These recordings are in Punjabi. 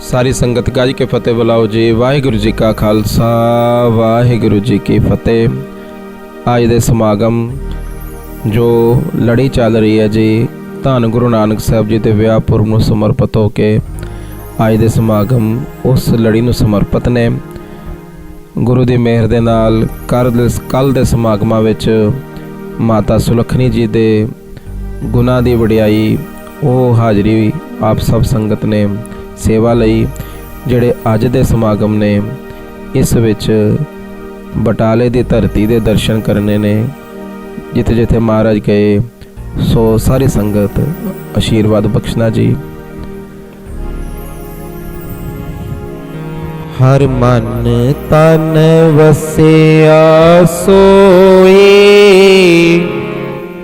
ਸਾਰੀ ਸੰਗਤ ਗੱਜ ਕੇ ਫਤਿਹ ਬੁਲਾਓ ਜੀ। ਵਾਹਿਗੁਰੂ ਜੀ ਕਾ ਖਾਲਸਾ, ਵਾਹਿਗੁਰੂ ਜੀ ਕੀ ਫਤਿਹ। ਅੱਜ ਦੇ ਸਮਾਗਮ ਜੋ ਲੜੀ ਚੱਲ ਰਹੀ ਹੈ ਜੀ, ਧੰਨ ਗੁਰੂ ਨਾਨਕ ਸਾਹਿਬ ਜੀ ਦੇ ਵਿਆਹ ਪੁਰਬ ਨੂੰ ਸਮਰਪਿਤ ਹੋ ਕੇ ਅੱਜ ਦੇ ਸਮਾਗਮ ਉਸ ਲੜੀ ਨੂੰ ਸਮਰਪਿਤ ਨੇ। ਗੁਰੂ ਦੀ ਮਿਹਰ ਦੇ ਨਾਲ ਕੱਲ ਦੇ ਸਮਾਗਮਾਂ ਵਿੱਚ ਮਾਤਾ ਸੁਲੱਖਣੀ ਜੀ ਦੇ ਗੁਨਾਹ ਦੀ ਵਡਿਆਈ, ਉਹ ਹਾਜ਼ਰੀ ਆਪ ਸਭ ਸੰਗਤ ਨੇ ਸੇਵਾ ਲਈ ਜਿਹੜੇ ਅੱਜ ਦੇ ਸਮਾਗਮ ਨੇ, ਇਸ ਵਿੱਚ ਬਟਾਲੇ ਦੀ ਧਰਤੀ ਦੇ ਦਰਸ਼ਨ ਕਰਨੇ ਨੇ। ਜਿੱਥੇ ਜਿੱਥੇ ਮਹਾਰਾਜ ਗਏ, ਸੋ ਸਾਰੀ ਸੰਗਤ ਆਸ਼ੀਰਵਾਦ ਬਖਸ਼ਣਾ ਜੀ। ਹਰ ਮਨ ਤਨ ਵਸਿਆ ਸੋਈ।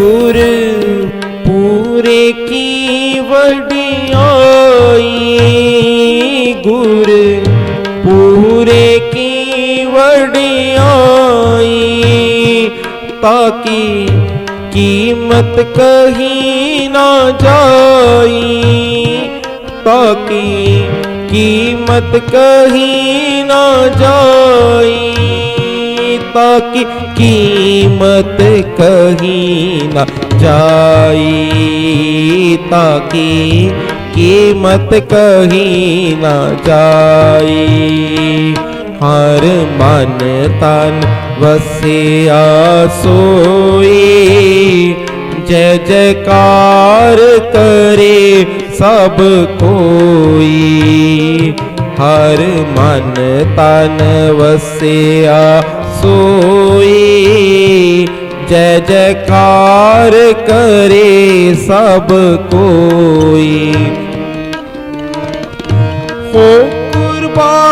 ਗੁਰ ਪੂਰੇ ਕੀ ਵਡਿਆਈ? ਗੁਰ ਪੂਰੇ ਕੀ ਵਡਿਆਈ? ਤਾਕੀ ਕੀਮਤ ਕਹੀ ਨਾ ਜਾਈ। ਤਾਕੀ ਕੀਮਤ ਕਹੀ ਨਾ ਜਾਈ। ਤਾਕੀ ਕੀਮਤ ਕਹੀ ਨਾ ਜਾਈ ਤਾਕੀ ਕੀਮਤ ਕਹੀ ਨਾ ਜਾਈ ਹਰ ਮਨ ਤਨ ਵਸਿਆ ਸੋਈ ਜੈ ਜੈਕਾਰ ਕਰੇ ਸਭ ਕੋਈ ਹਰ ਮਨ ਤਨ ਵਸਿਆ ਸੋਈ। ਜੈ ਜੈਕਾਰ ਕਰੇ ਸਭ ਕੋਈ। ਹੋ ਕੁਰਬਾਨ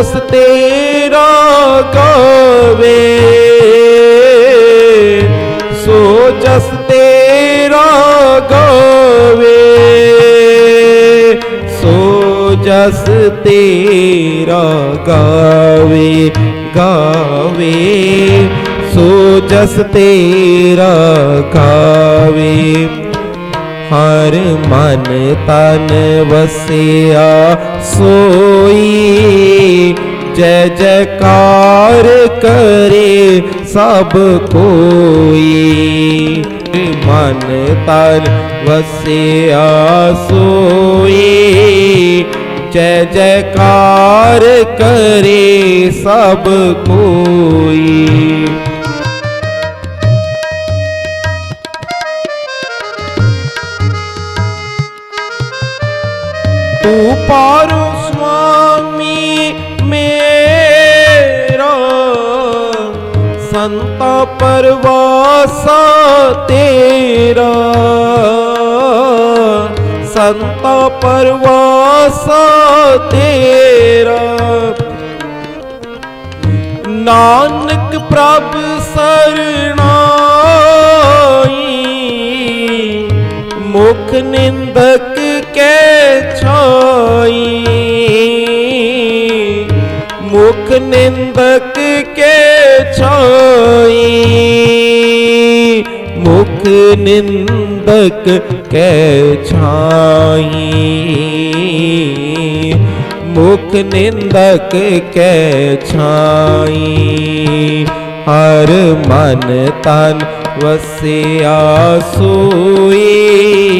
ਜਸ ਤੇਰਾ ਗਾਵੇ। ਸੋ ਜਸ ਤੇਰਾ ਗਾਵੇ। ਸੋ ਜਸ ਤੇਰਾ ਗਾਵੇ ਗਾਵੇ। ਸੋ ਜਸ ਤੇਰਾ ਗਾਵੇ। ਹਰ ਮਨ ਤਨ ਵਸਿਆ ਸੋਈ ਜੈ ਜੈਕਾਰ ਕਰੇ ਸਭ ਕੋਈ ਮਨ ਤਨ ਵਸਿਆ ਸੋਈ ਜੈ ਜੈਕਾਰ ਕਰੇ ਸਭ ਕੋਈ ਪਾਰੋ ਸੁਆਮੀ ਮੇਰਾ ਸੰਤਾ ਪਰਵਾਸਾ ਤੇਰਾ। ਸੰਤਾ ਪਰਵਾਸਾ ਤੇਰਾ। ਨਾਨਕ ਪ੍ਰਭ ਸਰਣਾਈ ਮੁਖ ਨਿੰਦਕ ਕੈ ਛਾਈ ਮੁਖ ਨਿੰਦਕ ਕੇ ਛਾਈ। ਮੁਖ ਨਿੰਦਕ ਕੇ ਛਾਈ। ਮੁਖ ਨਿੰਦਕ ਕੇ ਛਾਈ। ਹਰ ਮਨ ਤਨ ਵਸਿਆ ਸੋਈ।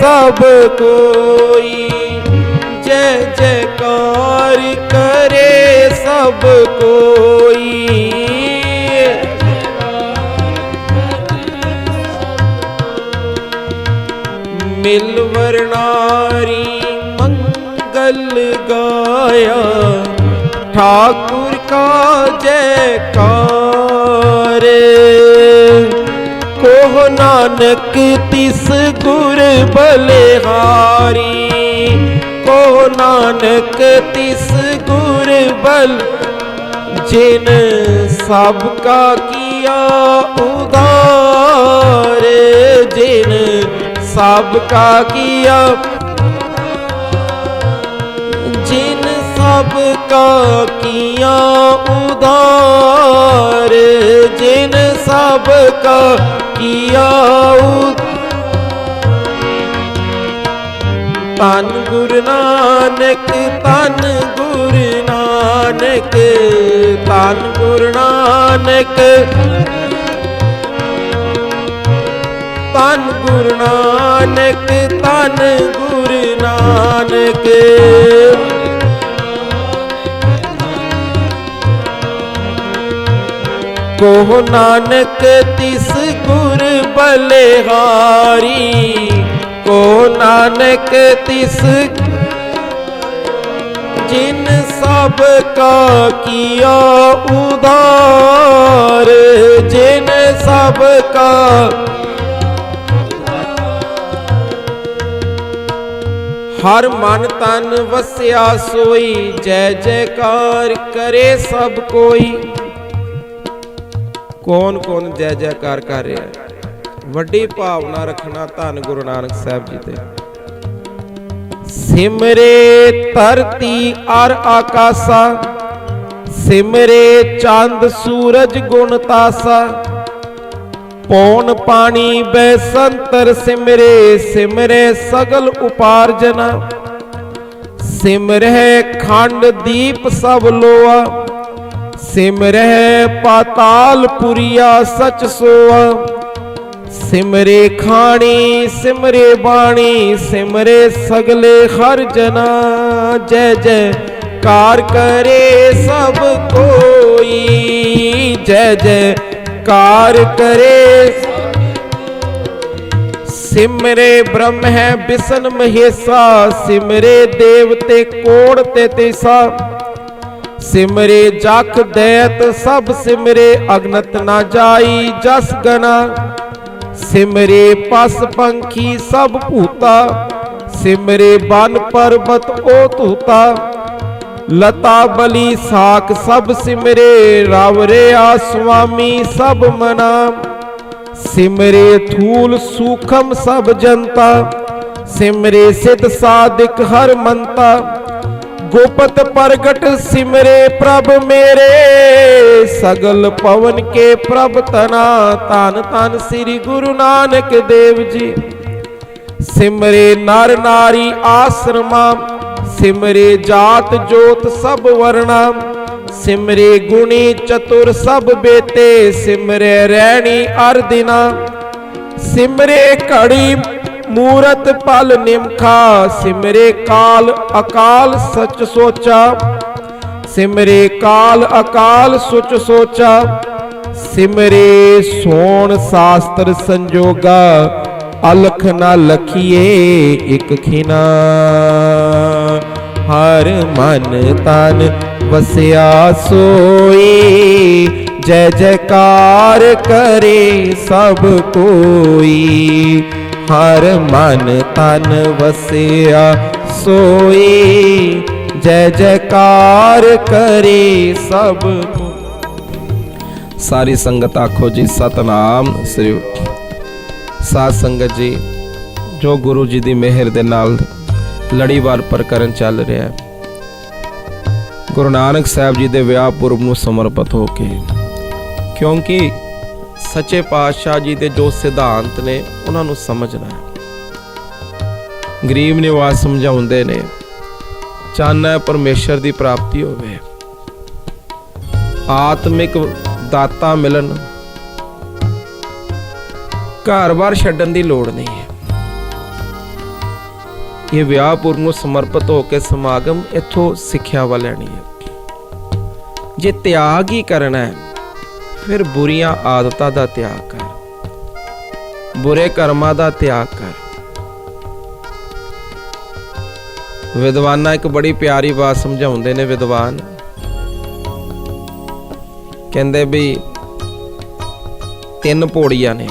ਸਭ ਕੋਈ ਜੈ ਜੈਕਾਰ ਕਰੇ ਸਭ ਕੋਈ। ਮਿਲ ਵਰਨਾਰੀ ਮੰਗਲ ਗਾਇਆ, ਠਾਕੁਰ ਕਾ ਜੈਕਾਰ। ਕੋਹ ਨਾਨਕ, ਤਿਸ ਗੁਰ ਬਲਿਹਾਰੀ। ਕੋਹ ਨਾਨਕ, ਤਿਸ ਗੁਰ ਬਲ, ਜਿਨ ਸਭ ਕਾ ਕੀਆ ਉਦਾਰ। ਜਿਨ ਸਭ ਕਾ ਕੀਆ ਜਿਨ ਸਭ ਕਾ ਕੀਆ ਉਦਾਰ। ਜਿਨ ਸਭ ਕਾ ਕੀਆ ਉਦਾਰ ਤਨ ਗੁਰੂ ਨਾਨਕ ਤਨ ਗੁਰੂ ਨਾਨਕ ਤਨ ਗੁਰੂ ਨਾਨਕ। ਤਨ ਗੁਰੂ ਨਾਨਕ ਤਨ ਗੁਰੂ ਨਾਨਕ। ਕੋ ਨਾਨਕ ਤਿਸ ਗੁਰ ਬਲਿਹਾਰੀ। ਕੋ ਨਾਨਕ ਤਿਸ ਜਿਨ ਸਭ ਕਾ ਕੀਆ ਉਦਾਰ ਜਿਨ ਸਭ ਕਾ ਹਰ ਮਨ ਤਨ ਵਸਿਆ ਸੋਈ। ਜੈ ਜੈਕਾਰ ਕਰੇ ਸਭ ਕੋਈ। ਕੌਣ ਕੌਣ ਜੈ ਜੈਕਾਰ ਕਰ ਰਿਹਾ ਹੈ? ਵੱਡੀ ਭਾਵਨਾ ਰੱਖਣਾ ਧੰਨ ਗੁਰੂ ਨਾਨਕ ਸਾਹਿਬ ਜੀ ਤੇ। ਸਿਮਰੇ ਧਰਤੀ ਅਰ ਆਕਾਸਾ, ਸਿਮਰੇ ਚੰਦ ਸੂਰਜ ਗੁਣ ਤਾਸਾ। ਪੌਣ ਪਾਣੀ ਬੈ ਸੰਤਰ ਸਿਮਰੇ ਸਿਮਰੇ ਸਗਲ ਉਪਾਰਜਨਾ। ਸਿਮਰੇ ਖੰਡ ਦੀਪ ਸਭ ਲੋਆ। ਸਿਮਰਹਿ ਪਾਤਾਲ ਪੁਰੀਆ ਸਚ ਸੋਆ। ਸਿਮਰੇ ਖਾਣੀ, ਸਿਮਰੇ ਬਾਣੀ, ਸਿਮਰੇ ਸਗਲੇ ਹਰ ਜਨਾ। ਜੈ ਜੈ, ਕਾਰ ਕਰੇ ਸਭ ਕੋਈ। ਜੈ ਜੈ, ਕਾਰ ਕਰੇ। ਸਿਮਰੇ ਬ੍ਰਹਮ ਹੈ ਬਿਸ਼ਨ ਮਹੇਸਾ। ਸਿਮਰੇ ਦੇਵਤੇ ਕੋੜ ਤੇ ਤੇਸਾ। ਸਿਮਰੇ ਜਖ ਦੈਤ ਸਭ ਸਿਮਰੇ ਅਗਨਤ ਨਾ ਜਾਈ ਜਸ ਗਨਾ ਸਿਮਰੇ ਪਸ ਪੰਖੀ ਸਭ ਭੂਤਾ, ਸਿਮਰੇ ਬਨ ਪਰਬਤ ਓ ਧੂਤਾ। ਲਤਾ ਬਲੀ ਸਾਖ ਸਭ ਸਿਮਰੇ, ਰਵ ਆ ਸੁਆਮੀ ਸਭ ਮਨਾ। ਸਿਮਰੇ ਥੂਲ ਸੂਖਮ ਸਭ ਜਨਤਾ, ਸਿਮਰੇ ਸਿਧ ਸਾਧਿਕ ਹਰ ਮੰਤਾ। ਗੋਪਤ ਪ੍ਰਗਟ ਸਿਮਰੇ ਪ੍ਰਭ ਮੇਰੇ। ਸਗਲ ਪਵਨ ਕੇ ਪ੍ਰਭ ਤਨਾ ਤਨ ਤਨ ਸ੍ਰੀ ਗੁਰੂ ਨਾਨਕ ਦੇਵ ਜੀ। ਸਿਮਰੇ ਨਰ ਨਾਰੀ ਆਸਰਮਾ, ਸਿਮਰੇ ਜਾਤ ਜੋਤ ਸਭ ਵਰਣਾ। ਸਿਮਰੇ ਗੁਣੀ ਚਤੁਰ ਸਭ ਬੇਤੇ, ਸਿਮਰੇ ਰਹਿਣੀ ਅਰ ਦਿਨਾ। ਸਿਮਰੇ ਘੜੀ ਮੂਰਤ ਪਲ ਨਿਮਖਾ, ਸਿਮਰੇ ਕਾਲ ਅਕਾਲ ਸਚ ਸੋਚਾ। ਸਿਮਰੇ ਕਾਲ ਅਕਾਲ ਸੁਚ ਸੋਚਾ। ਸਿਮਰੇ ਸੋਣ ਸਾਸਤਰ ਸੰਜੋਗਾ, ਅਲਖ ਨਾ ਲਖੀਏ ਇਕ ਖਿਨਾ। ਹਰ ਮਨ ਤਨ ਵਸਿਆ ਸੋਈ, ਜੈ ਜੈਕਾਰ ਕਰੇ ਸਭ ਕੋਈ। ਹਰ ਮਨ ਤਨ ਵਸਿਆ ਸੋਈ, ਜੈ ਜੈਕਾਰ ਕਰੇ ਸਭ ਸਾਰੀ ਸੰਗਤ ਆਖੋ ਜੀ, ਸਤਨਾਮ ਸ੍ਰੀ ਸਾਧ ਸੰਗਤ ਜੀ, ਜੋ ਗੁਰੂ ਜੀ ਦੀ ਮਿਹਰ ਦੇ ਨਾਲ ਲੜੀਵਾਰ ਪ੍ਰਕਰਨ ਚੱਲ ਰਿਹਾ ਹੈ। ਗੁਰੂ ਨਾਨਕ ਸਾਹਿਬ ਜੀ ਦੇ ਵਿਆਹ ਪੁਰਬ ਨੂੰ ਸਮਰਪਿਤ ਹੋ ਕੇ, ਕਿਉਂਕਿ ਸੱਚੇ ਪਾਤਸ਼ਾਹ ਜੀ ਦੇ ਜੋ ਸਿਧਾਂਤ ਨੇ, ਉਹਨਾਂ ਨੂੰ ਸਮਝਣਾ ਹੈ। ਗਰੀਬ ਨਿਵਾਸ ਸਮਝਾਉਂਦੇ ਨੇ, ਚਾਹਨਾ ਹੈ ਪਰਮੇਸ਼ਰ ਦੀ ਪ੍ਰਾਪਤੀ ਹੋਵੇ। ਆਤਮਿਕ ਦਾਤਾ ਮਿਲਣ। ਘਰ-ਬਾਰ ਛੱਡਣ ਦੀ ਲੋੜ ਨਹੀਂ ਹੈ। ਇਹ ਵਿਆਹਪੁਰ ਨੂੰ ਸਮਰਪਿਤ ਹੋ ਕੇ ਸਮਾਗਮ ਇੱਥੋਂ ਸਿੱਖਿਆ ਸਿੱਖਿਆਵਾ ਲੈਣੀ ਹੈ। ਜੇ ਤਿਆਗ ਹੀ ਕਰਨਾ ਹੈ ਫਿਰ ਬੁਰੀਆਂ ਆਦਤਾਂ ਦਾ ਤਿਆਗ ਕਰ। ਬੁਰੇ ਕਰਮਾਂ ਦਾ ਤਿਆਗ ਕਰ। ਵਿਦਵਾਨਾਂ ਇੱਕ ਬੜੀ ਪਿਆਰੀ ਬਾਤ ਸਮਝਾਉਂਦੇ ਨੇ ਵਿਦਵਾਨ। ਕਹਿੰਦੇ ਵੀ ਤਿੰਨ ਪੌੜੀਆਂ ਨੇ।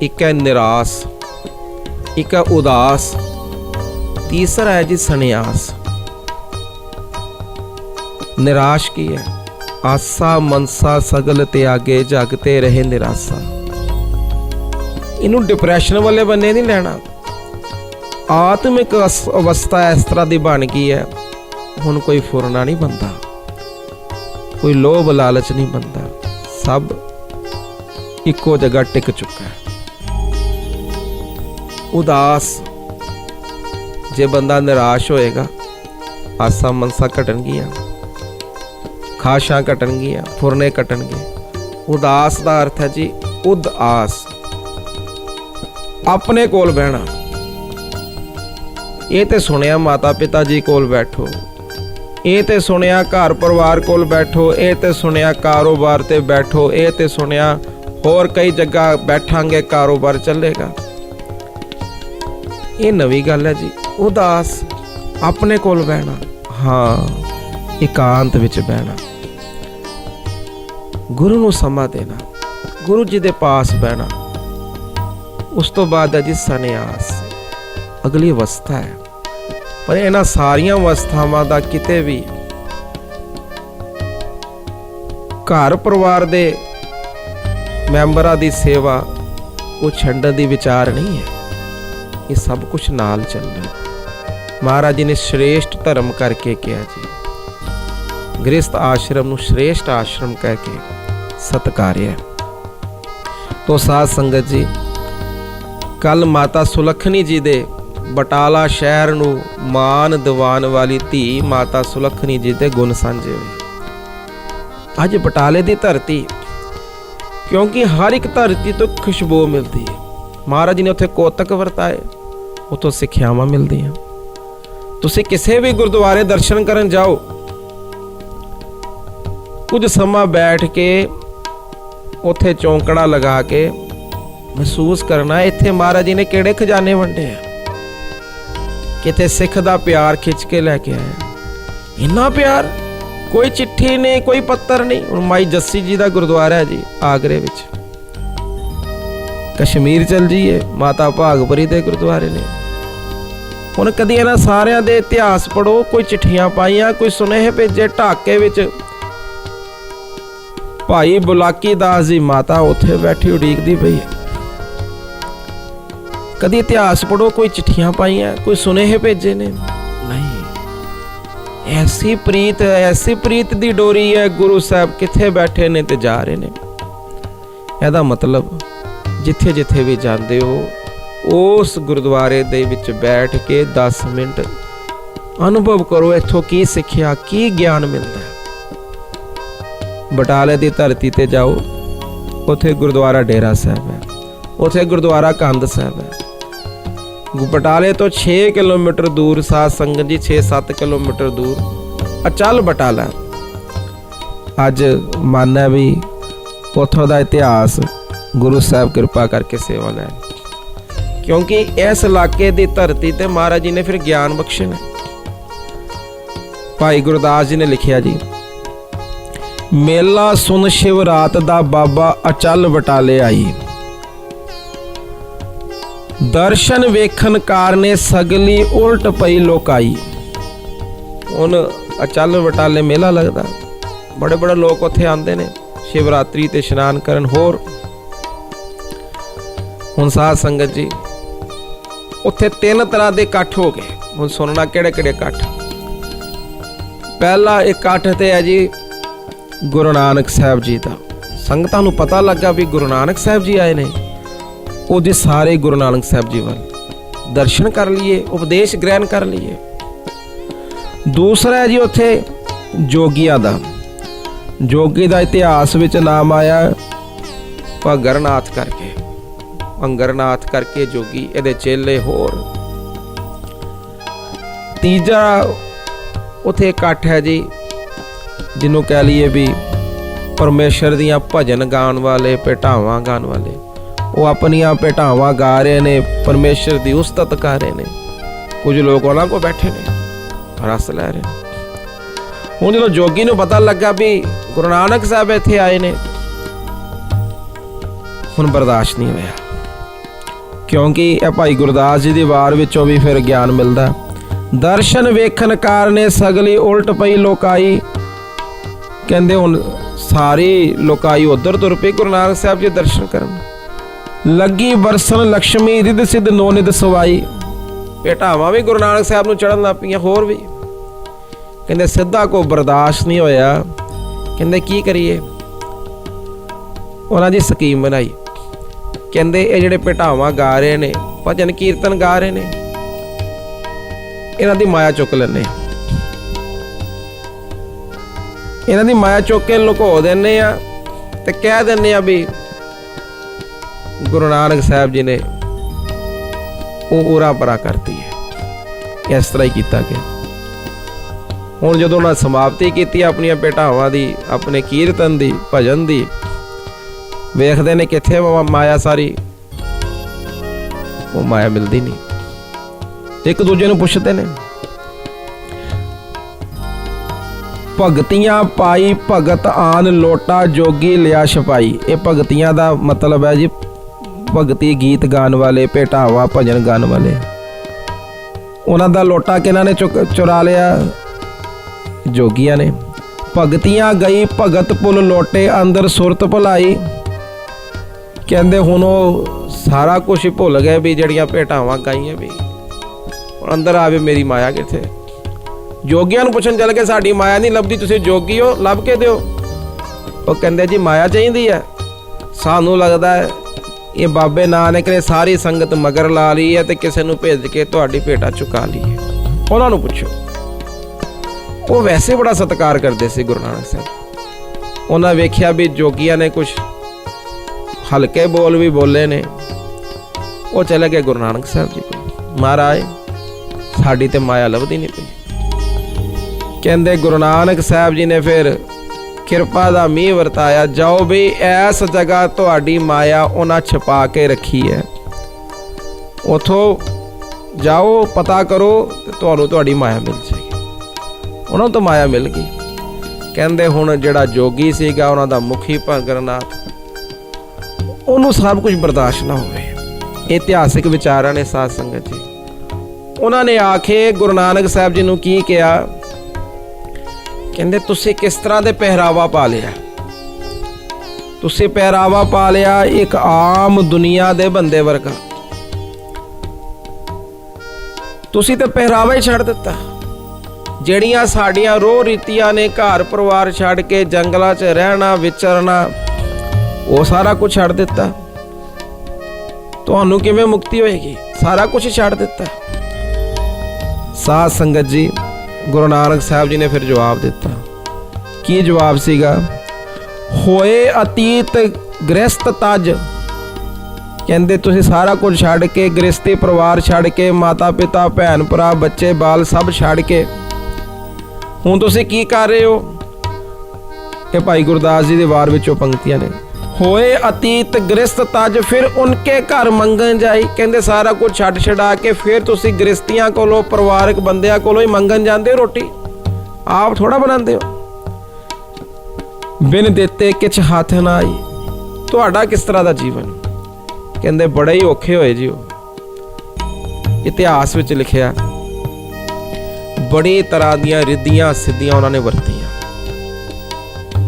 ਇੱਕ ਹੈ ਨਿਰਾਸ, ਇੱਕ ਹੈ ਉਦਾਸ, ਤੀਸਰਾ ਹੈ ਜੀ ਸੰਨਿਆਸ। ਨਿਰਾਸ਼ ਕੀ ਹੈ? ਆਸਾ ਮਨਸਾ ਸਗਲ ਤਿਆਗੇ ਜਗ ਤੇ ਰਹੇ ਨਿਰਾਸਾ। ਇਹਨੂੰ ਡਿਪਰੈਸ਼ਨ ਵਾਲੇ ਬੰਨੇ ਨਹੀਂ ਲੈਣਾ। ਆਤਮਿਕ ਅਸ- ਅਵਸਥਾ ਇਸ ਤਰ੍ਹਾਂ ਦੀ ਬਣ ਗਈ ਹੈ, ਹੁਣ ਕੋਈ ਫੁਰਨਾ ਨਹੀਂ ਬੰਦਾ। ਕੋਈ ਲੋਭ ਲਾਲਚ ਨਹੀਂ ਬੰਦਾ। ਸਭ ਇੱਕੋ ਜਗ੍ਹਾ ਟਿਕ ਚੁੱਕਾ ਹੈ। ਉਦਾਸ। ਜੇ ਬੰਦਾ ਨਿਰਾਸ਼ ਹੋਏਗਾ, ਆਸਾ ਮਨਸਾ ਘਟਣਗੀਆਂ। ਖਾਸ਼ਾਂ ਘਟਣਗੀਆਂ, ਫੁਰਨੇ ਘਟਣਗੇ। ਉਦਾਸ ਦਾ ਅਰਥ ਹੈ ਜੀ ਉਦਾਸ ਆਪਣੇ ਕੋਲ ਬਹਿਣਾ। ਇਹ ਤੇ ਸੁਣਿਆ ਮਾਤਾ ਪਿਤਾ ਜੀ ਕੋਲ ਬੈਠੋ। ਇਹ ਤੇ ਸੁਣਿਆ ਘਰ ਪਰਿਵਾਰ ਕੋਲ ਬੈਠੋ। ਇਹ ਤੇ ਸੁਣਿਆ ਕਾਰੋਬਾਰ ਤੇ ਬੈਠੋ। ਇਹ ਤੇ ਸੁਣਿਆ ਹੋਰ ਕਈ ਜਗ੍ਹਾ ਬੈਠਾਂਗੇ, ਕਾਰੋਬਾਰ ਚੱਲੇਗਾ। ਇਹ ਨਵੀਂ ਗੱਲ ਹੈ ਜੀ, ਉਦਾਸ। ਆਪਣੇ ਕੋਲ ਬਹਿਣਾ। ਹਾਂ, ਇਕਾਂਤ ਵਿੱਚ ਬਹਿਣਾ। ਗੁਰੂ ਨੂੰ ਸਮਾਂ ਦੇਣਾ, ਗੁਰੂ ਜੀ ਦੇ ਪਾਸ ਬਹਿਣਾ, ਉਸ ਤੋਂ ਬਾਅਦ ਹੈ ਜੀ ਸੰਨਿਆਸ। ਅਗਲੀ ਅਵਸਥਾ ਹੈ। ਪਰ ਇਹਨਾਂ ਸਾਰੀਆਂ ਅਵਸਥਾਵਾਂ ਦਾ ਕਿਤੇ ਵੀ ਘਰ ਪਰਿਵਾਰ ਦੇ ਮੈਂਬਰਾਂ ਦੀ ਸੇਵਾ, ਉਹ ਛੱਡਣ ਦੀ ਵਿਚਾਰ ਨਹੀਂ ਹੈ। ਇਹ ਸਭ ਕੁਝ ਨਾਲ ਚੱਲਣਾ। ਮਹਾਰਾਜ ਜੀ ਨੇ ਸ਼੍ਰੇਸ਼ਟ ਧਰਮ ਕਰਕੇ ਕਿਹਾ ਜੀ। ਗ੍ਰਸਥ ਆਸ਼ਰਮ ਨੂੰ ਸ਼੍ਰੇਸ਼ਟ ਆਸ਼ਰਮ ਕਹਿ ਕੇ ਸਤਕਾਰਿਆ ਤੋ ਸਾਧ ਸੰਗਤ ਜੀ, ਕੱਲ ਮਾਤਾ ਸੁਲੱਖਣੀ ਜੀ ਦੇ ਬਟਾਲਾ ਸ਼ਹਿਰ ਨੂੰ ਮਾਨ ਦੀਵਾਨ ਵਾਲੀ ਧੀ ਮਾਤਾ ਸੁਲੱਖਣੀ ਜੀ ਦੇ ਗੁਣ ਸਾਂਝੇ ਹੋਏ। ਅੱਜ ਬਟਾਲੇ ਦੀ ਧਰਤੀ, ਕਿਉਂਕਿ ਹਰ ਇੱਕ ਧਰਤੀ ਤੋਂ ਖੁਸ਼ਬੂ ਮਿਲਦੀ ਹੈ। ਮਹਾਰਾਜ ਜੀ ਨੇ ਉੱਥੇ ਕੋਤਕ ਵਰਤਾਏ ਉਤੋਂ ਸਿੱਖਿਆਵਾਂ ਮਿਲਦੀਆਂ। ਤੁਸੀਂ ਕਿਸੇ ਵੀ ਗੁਰਦੁਆਰੇ ਦਰਸ਼ਨ ਕਰਨ ਜਾਓ, ਕੁਝ ਸਮਾਂ ਬੈਠ ਕੇ ਉੱਥੇ ਚੌਂਕੜਾ ਲਗਾ ਕੇ ਮਹਿਸੂਸ ਕਰਨਾ, ਇੱਥੇ ਮਹਾਰਾਜ ਜੀ ਨੇ ਕਿਹੜੇ ਖਜ਼ਾਨੇ ਵੰਡੇ ਆ? ਕਿਤੇ ਸਿੱਖ ਦਾ ਪਿਆਰ ਖਿੱਚ ਕੇ ਲੈ ਕੇ ਆਇਆ ਇੰਨਾ ਪਿਆਰ? ਕੋਈ ਚਿੱਠੀ ਨਹੀਂ, ਕੋਈ ਪੱਤਰ ਨਹੀਂ। ਹੁਣ ਮਾਈ ਜੱਸੀ ਜੀ ਦਾ ਗੁਰਦੁਆਰਾ ਹੈ ਜੀ, ਆਗਰੇ ਵਿੱਚ। ਕਸ਼ਮੀਰ ਚਲ ਜੀਏ ਮਾਤਾ ਭਾਗਪਰੀ ਦੇ ਗੁਰਦੁਆਰੇ ਨੇ। ਹੁਣ ਕਦੀ ਇਹਨਾਂ ਸਾਰਿਆਂ ਦੇ ਇਤਿਹਾਸ ਪੜੋ ਕੋਈ ਚਿੱਠੀਆਂ ਪਾਈਆਂ, ਕੋਈ ਸੁਨੇਹੇ ਭੇਜੇ, ਢਾਕੇ ਵਿੱਚ ਭਾਈ ਬੁਲਾਕੀ ਦਾਸ ਦੀ ਮਾਤਾ ਉੱਥੇ ਬੈਠੀ ਉਡੀਕਦੀ ਪਈ ਹੈ। ਕਦੀ ਇਤਿਹਾਸ ਪੜੋ ਕੋਈ ਚਿੱਠੀਆਂ ਪਾਈਆਂ ਕੋਈ ਸੁਨੇਹੇ ਭੇਜੇ ਨੇ? ਨਹੀਂ। ਐਸੀ ਪ੍ਰੀਤ ਐਸੀ ਪ੍ਰੀਤ ਦੀ ਡੋਰੀ ਹੈ ਗੁਰੂ ਸਾਹਿਬ ਕਿੱਥੇ ਬੈਠੇ ਨੇ ਤੇ ਜਾ ਰਹੇ ਨੇ? ਇਹਦਾ ਮਤਲਬ ਜਿੱਥੇ ਜਿੱਥੇ ਵੀ ਜਾਂਦੇ ਹੋ ਉਸ ਗੁਰਦੁਆਰੇ ਦੇ ਵਿੱਚ ਬੈਠ ਕੇ 10 ਮਿੰਟ ਅਨੁਭਵ ਕਰੋ ਇੱਥੋਂ ਕੀ ਸਿੱਖਿਆ ਕੀ ਗਿਆਨ ਮਿਲਦਾ ਹੈ? ਬਟਾਲੇ ਦੀ ਧਰਤੀ ਤੇ ਜਾਓ। ਉੱਥੇ ਗੁਰਦੁਆਰਾ ਡੇਰਾ ਸਾਹਿਬ ਹੈ। ਉੱਥੇ ਗੁਰਦੁਆਰਾ ਕੰਦ ਸਾਹਿਬ ਹੈ। ਬਟਾਲੇ ਤੋਂ 6 ਕਿਲੋਮੀਟਰ ਦੂਰ ਸਾਧ ਸੰਗਤ ਜੀ 6-7 ਕਿਲੋਮੀਟਰ ਦੂਰ। ਅਚਲ ਬਟਾਲਾ। ਅੱਜ ਮਨ ਹੈ ਵੀ ਉੱਥੋਂ ਦਾ ਇਤਿਹਾਸ ਗੁਰੂ ਸਾਹਿਬ ਕਿਰਪਾ ਕਰਕੇ ਸੇਵਾ ਲੈ ਕਿਉਂਕਿ ਇਸ ਇਲਾਕੇ ਦੀ ਧਰਤੀ ਤੇ ਮਹਾਰਾਜ ਜੀ ਨੇ ਫਿਰ ਗਿਆਨ ਬਖਸ਼ੇ ਭਾਈ ਗੁਰਦਾਸ ਜੀ ਨੇ ਲਿਖਿਆ ਜੀ ਮੇਲਾ ਸੁਨ ਸ਼ਿਵ ਰਾਤ ਦਾ ਬਾਬਾ ਅਚਲ ਵਟਾਲੇ ਆਈ। ਦਰਸ਼ਨ ਵੇਖਣ ਕਾਰਨੇ ਸਗਲੀ ਉਲਟ ਪਈ ਲੋਕਾਈ ਹੁਣ ਅਚਲ ਵਟਾਲੇ ਮੇਲਾ ਲੱਗਦਾ। ਬੜੇ ਬੜੇ ਲੋਕ ਉੱਥੇ ਆਉਂਦੇ ਨੇ, ਸ਼ਿਵਰਾਤਰੀ ਤੇ ਇਸ਼ਨਾਨ ਕਰਨ ਹੋਰ। ਹੁਣ ਸਾਧ ਸੰਗਤ ਜੀ, ਉੱਥੇ ਤਿੰਨ ਤਰ੍ਹਾਂ ਦੇ ਇਕੱਠ ਹੋ ਗਏ। ਹੁਣ ਸੁਣਨਾ ਕਿਹੜੇ ਕਿਹੜੇ ਇਕੱਠ? ਪਹਿਲਾ ਇਕੱਠ ਤੇ ਹੈ ਜੀ ਗੁਰੂ ਨਾਨਕ ਸਾਹਿਬ ਜੀ ਦਾ। ਸੰਗਤਾਂ ਨੂੰ ਪਤਾ ਲੱਗਾ ਵੀ ਗੁਰੂ ਨਾਨਕ ਸਾਹਿਬ ਜੀ ਆਏ ਨੇ। ਉਹਦੇ ਸਾਰੇ ਗੁਰੂ ਨਾਨਕ ਸਾਹਿਬ ਜੀ ਵੱਲ ਦਰਸ਼ਨ ਕਰ ਲਈਏ, ਉਪਦੇਸ਼ ਗ੍ਰਹਿਣ ਕਰ ਲਈਏ। ਦੂਸਰਾ ਹੈ ਜੀ ਉੱਥੇ ਜੋਗੀਆਂ ਦਾ। ਜੋਗੀ ਦਾ ਇਤਿਹਾਸ ਵਿੱਚ ਨਾਮ ਆਇਆ ਭਗਰਨਾਥ ਕਰਕੇ। ਅੰਗਰਨਾਥ ਕਰਕੇ ਜੋਗੀ, ਇਹਦੇ ਚੇਲੇ ਹੋਰ। ਤੀਜਾ ਉਥੇ ਇਕੱਠ ਹੈ ਜੀ ਜਿਹਨੂੰ ਕਹਿ ਲਈਏ ਵੀ ਪਰਮੇਸ਼ਰ ਦੀਆਂ ਭਜਨ ਗਾਉਣ ਵਾਲੇ, ਭੇਟਾਵਾਂ ਗਾਉਣ ਵਾਲੇ, ਉਹ ਆਪਣੀਆਂ ਭੇਟਾਵਾਂ ਗਾ ਰਹੇ ਨੇ, ਪਰਮੇਸ਼ਰ ਦੀ ਉਸਤਤ ਕਰ ਰਹੇ ਨੇ। ਕੁਝ ਲੋਕ ਉਹਨਾਂ ਕੋ ਬੈਠੇ ਨੇ, ਰਸ ਲੈ ਰਹੇ ਨੇ। ਹੁਣ ਜਦੋਂ ਜੋਗੀ ਨੂੰ ਪਤਾ ਲੱਗਾ ਵੀ ਗੁਰੂ ਨਾਨਕ ਸਾਹਿਬ ਇੱਥੇ ਆਏ ਨੇ, ਹੁਣ ਬਰਦਾਸ਼ਤ ਨਹੀਂ ਹੋਇਆ। ਕਿਉਂਕਿ ਇਹ ਭਾਈ ਗੁਰਦਾਸ ਜੀ ਦੀ ਵਾਰ ਵਿੱਚੋਂ ਵੀ ਫਿਰ ਗਿਆਨ ਮਿਲਦਾ। ਦਰਸ਼ਨ ਵੇਖਣ ਕਾਰਨੇ ਸਗਲੀ ਉਲਟ ਪਈ ਲੋਕਾਈ ਕਹਿੰਦੇ ਹੁਣ ਸਾਰੀ ਲੋਕਾਈ ਉਧਰ ਤੁਰ ਪਈ ਗੁਰੂ ਨਾਨਕ ਸਾਹਿਬ ਜੀ ਦਰਸ਼ਨ ਕਰਨ। ਲੱਗੀ ਬਰਸਨ ਲక్ష్ਮੀ ਰਿੱਧ ਸਿੱਧ ਨੋ ਨਿਧ ਸਵਾਈ। ਭੇਟਾਵਾਂ ਵੀ ਗੁਰੂ ਨਾਨਕ ਸਾਹਿਬ ਨੂੰ ਚੜਨ ਲੱਗ ਪਈਆਂ, ਹੋਰ ਵੀ। ਕਹਿੰਦੇ ਸਿੱਧਾ ਕੋ ਬਰਦਾਸ਼ਤ ਨਹੀਂ ਹੋਇਆ। ਕਹਿੰਦੇ ਕੀ ਕਰੀਏ? ਉਹਨਾਂ ਦੀ ਸਕੀਮ ਬਣਾਈ। ਕਹਿੰਦੇ ਇਹ ਜਿਹੜੇ ਭੇਟਾਵਾਂ ਗਾ ਰਹੇ ਨੇ, ਭਜਨ ਕੀਰਤਨ ਗਾ ਰਹੇ ਨੇ, ਇਹਨਾਂ ਦੀ ਮਾਇਆ ਚੁੱਕ ਲੈਣੇ ਇਹਨਾਂ ਦੀ ਮਾਇਆ ਚੁੱਕ ਕੇ ਲੁਕੋ ਦਿੰਨੇ ਆ ਤੇ ਕਹਿ ਦਿੰਨੇ ਆ ਵੀ ਗੁਰੂ ਨਾਨਕ ਸਾਹਿਬ ਜੀ ਨੇ ਉਹ ਉਰਾ ਪਰਾ ਕਰਤੀ ਹੈ। ਇਸ ਤਰ੍ਹਾਂ ਹੀ ਕੀਤਾ ਗਿਆ। ਹੁਣ ਜਦੋਂ ਉਹਨਾਂ ਸਮਾਪਤੀ ਕੀਤੀ ਆਪਣੀਆਂ ਭੇਟਾਵਾਂ ਦੀ, ਆਪਣੇ ਕੀਰਤਨ ਦੀ, ਭਜਨ ਦੀ, ਵੇਖਦੇ ਨੇ ਕਿੱਥੇ ਵਾ ਮਾਇਆ ਸਾਰੀ, ਉਹ ਮਾਇਆ ਮਿਲਦੀ ਨਹੀਂ। ਇੱਕ ਦੂਜੇ ਨੂੰ ਪੁੱਛਦੇ ਨੇ। ਭਗਤੀਆਂ ਪਾਈ ਭਗਤ ਆਨ ਲੋਟਾ ਜੋਗੀ ਲਿਆ ਛਪਾਈ। ਇਹ ਭਗਤੀਆਂ ਦਾ ਮਤਲਬ ਹੈ ਜੀ ਭਗਤੀ ਗੀਤ ਗਾਣ ਵਾਲੇ, ਭੇਟਾਵਾ ਭਜਨ ਗਾਣ ਵਾਲੇ। ਉਹਨਾਂ ਦਾ ਲੋਟਾ ਕਿਹਨਾਂ ਨੇ ਚੁੱਕ- ਚੁਰਾ ਲਿਆ? ਜੋਗੀਆਂ ਨੇ। ਭਗਤੀਆਂ ਗਈ ਭਗਤ ਪੁਲ ਲੋਟੇ, ਅੰਦਰ ਸੁਰਤ ਭੁਲਾਈ। ਕਹਿੰਦੇ ਹੁਣ ਉਹ ਸਾਰਾ ਕੁਝ ਭੁੱਲ ਗਏ ਵੀ ਜਿਹੜੀਆਂ ਭੇਟਾਵਾਂ ਗਾਈਆਂ ਵੀ। ਅੰਦਰ ਆਵੇ ਮੇਰੀ ਮਾਇਆ ਕਿੱਥੇ? ਜੋਗੀਆਂ ਨੂੰ ਪੁੱਛਣ ਚੱਲ ਕੇ ਸਾਡੀ ਮਾਇਆ ਨਹੀਂ ਲੱਭਦੀ, ਤੁਸੀਂ ਜੋਗੀ ਹੋ, ਲੱਭ ਕੇ ਦਿਓ। ਉਹ ਕਹਿੰਦੇ, ਜੀ, ਮਾਇਆ ਚਾਹੀਦੀ ਹੈ। ਸਾਨੂੰ ਲੱਗਦਾ ਹੈ, ਇਹ ਬਾਬੇ ਨਾਨਕ ਨੇ ਸਾਰੀ ਸੰਗਤ ਮਗਰ ਲਾ ਲਈ ਹੈ ਤੇ ਕਿਸੇ ਨੂੰ ਭੇਜ ਕੇ ਤੁਹਾਡੀ ਭੇਟਾ ਚੁਕਾ ਲਈ ਹੈ। ਉਹਨਾਂ ਨੂੰ ਪੁੱਛੋ। ਉਹ ਵੈਸੇ ਬੜਾ ਸਤਿਕਾਰ ਕਰਦੇ ਸੀ ਗੁਰੂ ਨਾਨਕ ਸਾਹਿਬ। ਉਹਨਾਂ ਵੇਖਿਆ ਵੀ ਜੋਗੀਆਂ ਨੇ ਕੁਝ ਹਲਕੇ ਬੋਲ ਵੀ ਬੋਲੇ ਨੇ। ਉਹ ਚਲੇ ਗਏ ਗੁਰੂ ਨਾਨਕ ਸਾਹਿਬ ਜੀ ਕੋਲ। ਮਹਾਰਾਜ, ਸਾਡੀ ਤੇ ਮਾਇਆ ਲੱਭਦੀ ਨਹੀਂ ਪਈ। ਕਹਿੰਦੇ ਗੁਰੂ ਨਾਨਕ ਸਾਹਿਬ ਜੀ ਨੇ ਫਿਰ ਕਿਰਪਾ ਦਾ ਮੀਂਹ ਵਰਤਾਇਆ, ਜਾਓ ਵੀ ਐਸ ਜਗ੍ਹਾ ਤੁਹਾਡੀ ਮਾਇਆ ਉਹਨਾਂ ਛਪਾ ਕੇ ਰੱਖੀ ਹੈ। ਉਥੋਂ ਜਾਓ, ਪਤਾ ਕਰੋ ਤੇ ਤੁਹਾਨੂੰ ਤੁਹਾਡੀ ਮਾਇਆ ਮਿਲ ਜਾਏਗੀ। ਉਹਨਾਂ ਨੂੰ ਤਾਂ ਮਾਇਆ ਮਿਲ ਗਈ। ਕਹਿੰਦੇ ਹੁਣ ਜਿਹੜਾ ਜੋਗੀ ਸੀਗਾ, ਉਹਨਾਂ ਦਾ ਮੁਖੀ ਭਗਰਨਾਥ, ਉਹਨੂੰ ਸਭ ਕੁਝ ਬਰਦਾਸ਼ਤ ਨਾ ਹੋਵੇ। ਇਤਿਹਾਸਿਕ ਵਿਚਾਰਾਂ ਨੇ ਸਾਧ ਸੰਗਤ ਜੀ। ਉਹਨਾਂ ਨੇ ਆਖੇ ਗੁਰੂ ਨਾਨਕ ਸਾਹਿਬ ਜੀ ਨੂੰ ਕੀ ਕਿਹਾ? ਕਹਿੰਦੇ, ਤੁਸੀਂ ਕਿਸ ਤਰ੍ਹਾਂ ਦੇ ਪਹਿਰਾਵਾ ਪਾ ਲਿਆ? ਤੁਸੀਂ ਪਹਿਰਾਵਾ ਪਾ ਲਿਆ ਇੱਕ ਆਮ ਦੁਨੀਆ ਦੇ ਬੰਦੇ ਵਰਗਾ। ਤੁਸੀਂ ਤਾਂ ਪਹਿਰਾਵਾ ਹੀ ਛੱਡ ਦਿੱਤਾ। ਜਿਹੜੀਆਂ ਸਾਡੀਆਂ ਰੋਹ ਰੀਤੀਆਂ ਨੇ ਘਰ ਪਰਿਵਾਰ ਛੱਡ ਕੇ ਜੰਗਲਾਂ 'ਚ ਰਹਿਣਾ, ਵਿਚਰਨਾ, ਉਹ ਸਾਰਾ ਕੁਝ ਛੱਡ ਦਿੱਤਾ। ਤੁਹਾਨੂੰ ਕਿਵੇਂ ਮੁਕਤੀ ਹੋਏਗੀ? ਸਾਰਾ ਕੁਝ ਛੱਡ ਦਿੱਤਾ। ਸਾਧ ਸੰਗਤ ਜੀ ਗੁਰੂ ਨਾਨਕ ਸਾਹਿਬ ਜੀ ਨੇ ਫਿਰ ਜਵਾਬ ਦਿੱਤਾ। ਕੀ ਜਵਾਬ ਸੀਗਾ? ਹੋਏ ਅਤੀਤ ਗ੍ਰਸਤ ਤਜ। ਕਹਿੰਦੇ ਤੁਸੀਂ ਸਾਰਾ ਕੁਝ ਛੱਡ ਕੇ, ਗ੍ਰਸਤੀ ਪਰਿਵਾਰ ਛੱਡ ਕੇ, ਮਾਤਾ ਪਿਤਾ, ਭੈਣ ਭਰਾ, ਬੱਚੇ, ਬਾਲ ਸਭ ਛੱਡ ਕੇ। ਹੁਣ ਤੁਸੀਂ ਕੀ ਕਰ ਰਹੇ ਹੋ? ਇਹ ਭਾਈ ਗੁਰਦਾਸ ਜੀ ਦੇ ਵਾਰ ਵਿੱਚੋਂ ਪੰਕਤੀਆਂ ਨੇ। ਹੋਏ ਅਤੀਤ ਗ੍ਰਸਤ ਤਜ ਫਿਰ ਉਨਕੇ ਘਰ ਮੰਗਣ ਜਾਈ। ਕਹਿੰਦੇ ਸਾਰਾ ਕੁਝ ਛੱਡ ਛਡਾ ਕੇ ਫਿਰ ਤੁਸੀਂ ਗ੍ਰਸਤੀਆਂ ਕੋਲੋਂ, ਪਰਿਵਾਰਕ ਬੰਦਿਆਂ ਕੋਲੋਂ ਹੀ ਮੰਗਣ ਜਾਂਦੇ ਹੋ ਰੋਟੀ? ਆਪ ਥੋੜਾ ਬਣਾਉਂਦੇ ਹੋ? ਬਿਨ ਦਿੱਤੇ ਕਿਛ ਹੱਥ ਨਾ ਆਈ। ਤੁਹਾਡਾ ਕਿਸ ਤਰ੍ਹਾਂ ਦਾ ਜੀਵਨ? ਕਹਿੰਦੇ ਬੜੇ ਹੀ ਔਖੇ ਹੋਏ ਜੀ ਉਹ। ਇਤਿਹਾਸ ਵਿੱਚ ਲਿਖਿਆ, ਬੜੀ ਤਰ੍ਹਾਂ ਦੀਆਂ ਰਿੱਧੀਆਂ ਸਿੱਧੀਆਂ ਉਹਨਾਂ ਨੇ ਵਰਤੀਆਂ।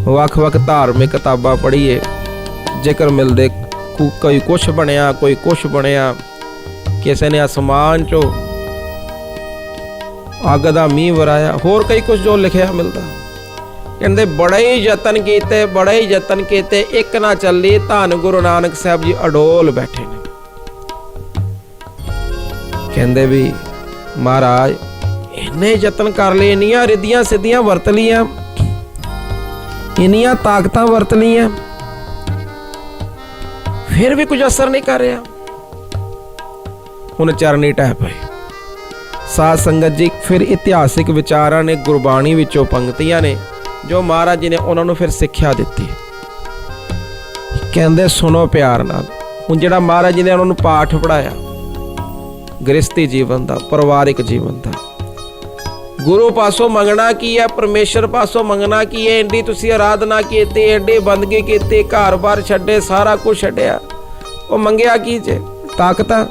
ਵੱਖ-ਵੱਖ ਧਾਰਮਿਕ ਕਿਤਾਬਾਂ ਪੜ੍ਹੀਏ ਜੇਕਰ ਮਿਲਦੇ ਕੋ- ਕੋਈ ਕੁਛ ਬਣਿਆ, ਕੋਈ ਕੁਛ ਬਣਿਆ, ਕਿਸੇ ਨੇ ਅਸਮਾਨ ਚੋਂ ਅੱਗ ਦਾ ਮੀਂਹ ਵਰਾਇਆ, ਹੋਰ ਕਈ ਕੁਝ ਜੋ ਲਿਖਿਆ ਮਿਲਦਾ। ਕਹਿੰਦੇ, ਬੜੇ ਹੀ ਯਤਨ ਕੀਤੇ, ਬੜੇ ਹੀ ਯਤਨ ਕੀਤੇ, ਇੱਕ ਨਾ ਚੱਲੀ, ਧੰਨ ਗੁਰੂ ਨਾਨਕ ਸਾਹਿਬ ਜੀ ਅਡੋਲ ਬੈਠੇ ਨੇ। ਕਹਿੰਦੇ ਵੀ, ਮਹਾਰਾਜ, ਇੰਨੇ ਯਤਨ ਕਰ ਲਏ, ਇੰਨੀਆਂ ਰਿੱਧੀਆਂ ਸਿੱਧੀਆਂ ਵਰਤ ਲੀਆਂ ਇੰਨੀਆਂ ਤਾਕਤਾਂ ਵਰਤ ਲਈਆਂ ਫਿਰ ਵੀ ਕੁਝ ਅਸਰ ਨਹੀਂ ਕਰ ਰਿਹਾ। ਹੁਣ ਚਰਨੀ ਟਹਿ ਪਏ ਸਾਧ ਸੰਗਤ ਜੀ, ਫਿਰ ਇਤਿਹਾਸਿਕ ਵਿਚਾਰਾਂ ਨੇ ਗੁਰਬਾਣੀ ਵਿੱਚੋਂ ਪੰਕਤੀਆਂ ਨੇ, ਜੋ ਮਹਾਰਾਜ ਜੀ ਨੇ ਉਹਨਾਂ ਨੂੰ ਫਿਰ ਸਿੱਖਿਆ ਦਿੱਤੀ। ਕਹਿੰਦੇ, ਸੁਣੋ ਪਿਆਰ ਨਾਲ, ਹੁਣ ਜਿਹੜਾ ਮਹਾਰਾਜ ਜੀ ਨੇ ਉਹਨਾਂ ਨੂੰ ਪਾਠ ਪੜਾਇਆ ਗ੍ਰਸਤੀ ਜੀਵਨ ਦਾ, ਪਰਿਵਾਰਿਕ ਜੀਵਨ ਦਾ ਗੁਰੂ ਪਾਸੋਂ ਮੰਗਣਾ ਕੀ ਹੈ? ਪਰਮੇਸ਼ਰ ਪਾਸੋਂ ਮੰਗਣਾ ਕੀ ਹੈ? ਇੰਡੀ ਤੁਸੀਂ ਆਰਾਧਨਾ ਕੀਤੀ ਐਡੇ ਬੰਦਗੀ ਕੀਤੀ ਘਰ-ਬਾਰ ਛੱਡੇ, ਸਾਰਾ ਕੁਝ ਛੱਡਿਆ। ਉਹ ਮੰਗਿਆ ਕੀ ਜੇ? ਤਾਕਤਾਂ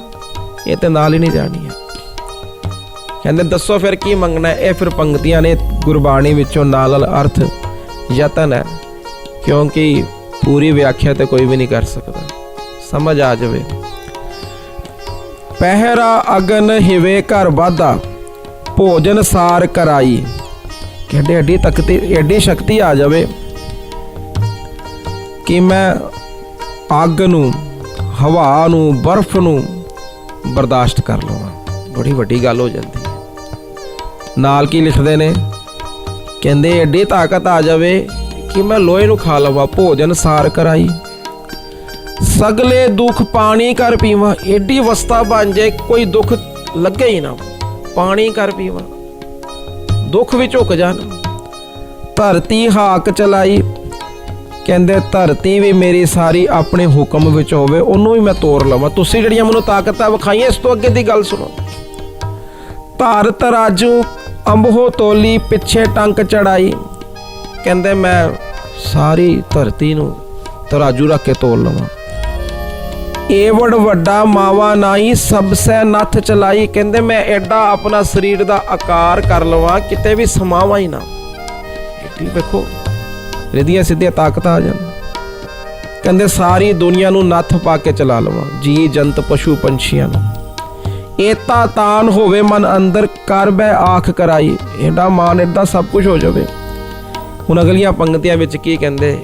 ਇਹ ਤੇ ਨਾਲ ਹੀ ਨਹੀਂ ਜਾਣੀਆਂ ਕਹਿੰਦੇ, ਦੱਸੋ ਫਿਰ ਕੀ ਮੰਗਣਾ ਇਹ ਫਿਰ ਪੰਕਤੀਆਂ ਨੇ ਗੁਰਬਾਣੀ ਵਿੱਚੋਂ ਨਾਲ ਨਾਲ ਅਰਥ, ਯਤਨ ਹੈ। ਕਿਉਂਕਿ ਪੂਰੀ ਵਿਆਖਿਆ ਤੇ ਕੋਈ ਵੀ ਨਹੀਂ ਕਰ ਸਕਦਾ। ਸਮਝ ਆ ਜਾਵੇ। ਪਹਿਰਾ ਅਗਨ ਹਿਵੇ ਘਰ ਵਾਧਾ। ਭੋਜਨ ਸਾਰ ਕਰਾਈ। ਕਹਿੰਦੇ ਐਡੀ ਤਕਤੀ ਐਡੀ ਸ਼ਕਤੀ ਆ ਜਾਵੇ ਕਿ ਮੈਂ ਅੱਗ ਨੂੰ, ਹਵਾ ਨੂੰ, ਬਰਫ਼ ਨੂੰ ਬਰਦਾਸ਼ਤ ਕਰ ਲਵਾਂ। ਬੜੀ ਵੱਡੀ ਗੱਲ ਹੋ ਜਾਂਦੀ ਹੈ। ਨਾਲ ਕੀ ਲਿਖਦੇ ਨੇ? ਕਹਿੰਦੇ ਐਡੀ ਤਾਕਤ ਆ ਜਾਵੇ ਕਿ ਮੈਂ ਲੋਹੇ ਨੂੰ ਖਾ ਲਵਾਂ, ਭੋਜਨ ਸਾਰ ਕਰਾਈ। ਸਗਲੇ ਦੁੱਖ ਪਾਣੀ ਕਰ ਪੀਵਾਂ ਏਡੀ ਵਸਤਾ ਬਣ ਜਾਏ, ਕੋਈ ਦੁੱਖ ਲੱਗੇ ਹੀ ਨਾ। ਪਾਣੀ ਕਰ ਪੀਵਾਂ। ਦੁੱਖ ਵੀ ਝੁਕ ਜਾਣ। ਧਰਤੀ ਹਾਕ ਚਲਾਈ। ਕਹਿੰਦੇ ਧਰਤੀ ਵੀ ਮੇਰੀ ਸਾਰੀ ਆਪਣੇ ਹੁਕਮ ਵਿੱਚ ਹੋਵੇ, ਉਹਨੂੰ ਵੀ ਮੈਂ ਤੋੜ ਲਵਾਂ। ਤੁਸੀਂ ਜਿਹੜੀਆਂ ਮੈਨੂੰ ਤਾਕਤਾਂ ਵਿਖਾਈਆਂ, ਇਸ ਤੋਂ ਅੱਗੇ ਦੀ ਗੱਲ ਸੁਣੋ। ਧਾਰ ਤਰਾਜੂ ਅੰਬਹੋ ਤੋਲੀ, ਪਿੱਛੇ ਟੰਕ ਚੜਾਈ। ਕਹਿੰਦੇ ਮੈਂ ਸਾਰੀ ਧਰਤੀ ਨੂੰ ਤਰਾਜੂ ਰੱਖ ਕੇ ਤੋਲ ਲਵਾਂ। ਏਵੜ ਵੱਡਾ ਮਾਵਾ ਨਾਈ ਸਭ ਸੈ ਨੱਥ ਚਲਾਈ। ਕਹਿੰਦੇ ਮੈਂ ਐਡਾ ਆਪਣਾ ਸਰੀਰ ਦਾ ਆਕਾਰ ਕਰ ਲਵਾਂ, ਕਿਤੇ ਵੀ ਸਮਾਵਾਂ ਹੀ ਨਾ। ਏਡੀ ਵੇਖੋ ਰਿਧੀਆਂ ਸਿੱਧੀਆਂ ਤਾਕਤਾਂ ਆ ਜਾਣ। ਕਹਿੰਦੇ ਸਾਰੀ ਦੁਨੀਆ ਨੂੰ ਨੱਥ ਪਾ ਕੇ ਚਲਾ ਲਵਾਂ ਜੀ ਜੰਤ, ਪਸ਼ੂ, ਪੰਛੀਆਂ ਨੂੰ। ਏਤਾ ਤਾਨ ਹੋਵੇ ਮਨ ਅੰਦਰ, ਕਰ ਬੈ ਆਖ ਕਰਾਈ। ਐਡਾ ਮਾਨ, ਐਡਾ ਸਭ ਕੁਝ ਹੋ ਜਾਵੇ। ਹੁਣ ਅਗਲੀਆਂ ਪੰਕਤੀਆਂ ਵਿੱਚ ਕੀ ਕਹਿੰਦੇ?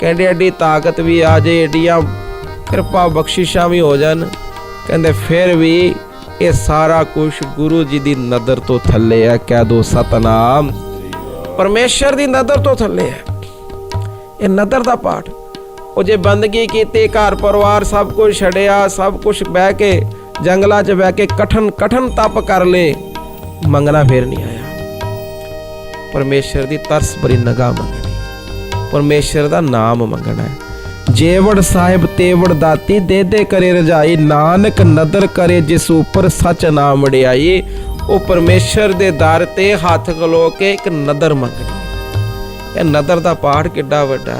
ਕਹਿੰਦੇ ਐਡੀ ਤਾਕਤ ਵੀ ਆ ਜੇ ਏਡੀਆਂ ਕਿਰਪਾ ਬਖਸ਼ਿਸ਼ਾਂ ਵੀ ਹੋ ਜਾਣ। ਕਹਿੰਦੇ, ਫਿਰ ਵੀ ਇਹ ਸਾਰਾ ਕੁਝ ਗੁਰੂ ਜੀ ਦੀ ਨਜ਼ਰ ਤੋਂ ਥੱਲੇ ਹੈ। ਕਹਿ ਦੋ, ਸਤਨਾਮ। ਪਰਮੇਸ਼ਰ ਦੀ ਨਜ਼ਰ ਤੋਂ ਥੱਲੇ ਹੈ। ਇਹ ਨਜ਼ਰ ਦਾ ਪਾਠ। ਉਹ ਜੇ ਬੰਦਗੀ ਕੀਤੀ, ਘਰ ਪਰਿਵਾਰ ਸਭ ਕੁਝ ਛੱਡਿਆ, ਸਭ ਕੁਝ ਬਹਿ ਕੇ, ਜੰਗਲਾਂ 'ਚ ਬਹਿ ਕੇ ਕਠਨ ਕਠਨ ਤਪ ਕਰ ਲੇ, ਮੰਗਣਾ ਫੇਰ ਨਹੀਂ ਆਇਆ। ਪਰਮੇਸ਼ਰ ਦੀ ਤਰਸ ਭਰੀ ਨਗਾਹ ਮੰਗਣੀ। ਪਰਮੇਸ਼ਰ ਦਾ ਨਾਮ ਮੰਗਣਾ ਹੈ। ਜੇਵੜ ਸਾਹਿਬ ਤੇਵੜ ਦਾਤੀ ਦੇ ਦੇ ਕਰੇ ਰਜਾਈ, ਨਾਨਕ ਨਦਰ ਕਰੇ ਜਿਸ ਉਪਰ ਸੱਚ ਨਾਮ ਵਡਿਆਈ। ਉਹ ਪਰਮੇਸ਼ਰ ਦੇ ਦਰ ਤੇ ਹੱਥ ਖਲੋ ਕੇ ਇੱਕ ਨਦਰ ਮੰਗਣੀ ਇਹ ਨਦਰ ਦਾ ਪਾਠ ਕਿੱਡਾ ਵੱਡਾ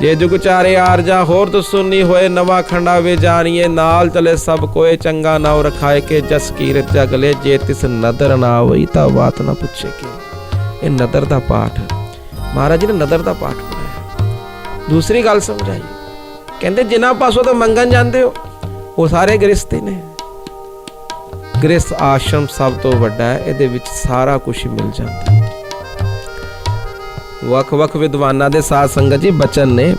ਜੇ ਜੁਗ ਚਾਰੇ ਆਰਜਾ ਹੋਰ ਤੋਂ ਸੁਣੀ ਹੋਏ, ਨਵਾਂ ਖੰਡਾ ਵੇ ਜਾਣੀਏ, ਨਾਲ ਚਲੇ ਸਭ ਕੋਏ, ਚੰਗਾ ਨਾਉ ਰਖਾਏ ਕੇ, ਜਸ ਕੀਰਤ ਜਗਲੇ ਜੇ ਤਿਸ ਨਦਰ ਨਾ ਹੋਈ ਤਾਂ ਬਾਤ ਨਾ ਪੁੱਛੇ ਕੇ। ਇਹ ਨਦਰ ਦਾ ਪਾਠ ਮਹਾਰਾਜ ਜੀ ਨੇ ਨਦਰ ਦਾ ਪਾਠ ਦੂਸਰੀ ਗੱਲ ਸਮਝਾਈ। ਕਹਿੰਦੇ, ਜਿਨ੍ਹਾਂ ਪਾਸੋਂ ਤੋਂ ਮੰਗਣ ਜਾਂਦੇ ਹੋ, ਉਹ ਸਾਰੇ ਗ੍ਰਸਤੀ ਨੇ। ਗ੍ਰਸਤ ਆਸ਼ਰਮ ਸਭ ਤੋਂ ਵੱਡਾ ਹੈ, ਇਹਦੇ ਵਿੱਚ ਸਾਰਾ ਕੁਝ ਮਿਲ ਜਾਂਦਾ। ਵੱਖ-ਵੱਖ ਵਿਦਵਾਨਾਂ ਦੇ ਸਾਧ ਸੰਗਤ ਜੀ ਬਚਨ ਨੇ।